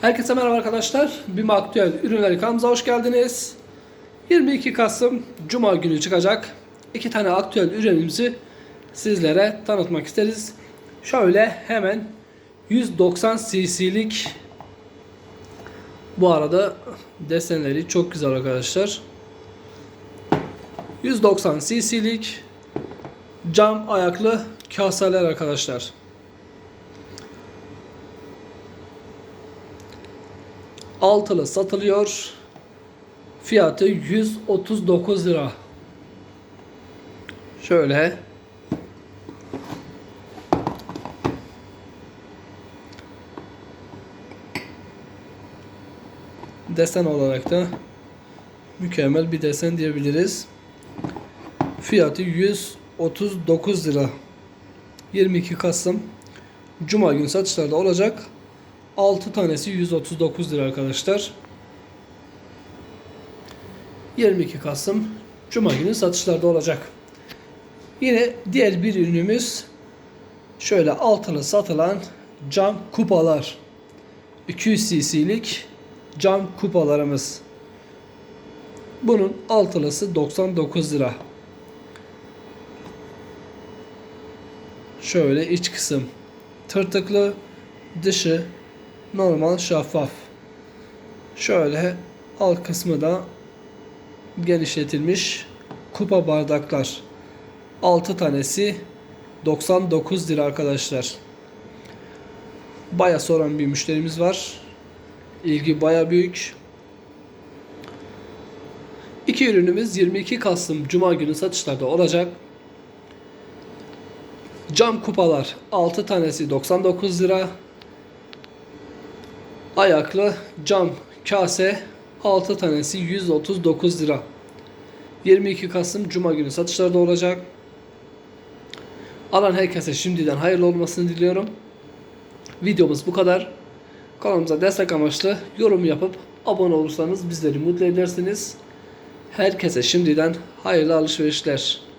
Herkese merhaba arkadaşlar. BİM Aktüel Ürünleri kanalımıza hoş geldiniz. 22 Kasım Cuma günü çıkacak iki tane aktüel ürünümüzü sizlere tanıtmak isteriz. Şöyle hemen 190 cc'lik bu arada desenleri çok güzel arkadaşlar. 190 cc'lik cam ayaklı kaseler arkadaşlar. Altılı satılıyor. Fiyatı 139 lira. Şöyle desen olarak da mükemmel bir desen diyebiliriz. Fiyatı 139 lira. 22 Kasım Cuma günü satışlarda olacak. 6 tanesi 139 lira arkadaşlar. 22 Kasım Cuma günü satışlarda olacak. Yine diğer bir ürünümüz şöyle altılı satılan cam kupalar. 200 cc'lik cam kupalarımız. Bunun altılısı 99 lira. Şöyle iç kısım tırtıklı, dışı normal şeffaf. Şöyle alt kısmı da genişletilmiş kupa bardaklar. 6 tanesi 99 lira arkadaşlar. Baya soran bir müşterimiz var. İlgi baya büyük. İki ürünümüz 22 Kasım Cuma günü satışlarda olacak. Cam kupalar 6 tanesi 99 lira. Ayaklı cam kase 6 tanesi 139 lira. 22 Kasım Cuma günü satışlarda olacak. Alan herkese şimdiden hayırlı olmasını diliyorum. Videomuz bu kadar. Kanalımıza destek amaçlı yorum yapıp abone olursanız bizleri mutlu edersiniz. Herkese şimdiden hayırlı alışverişler.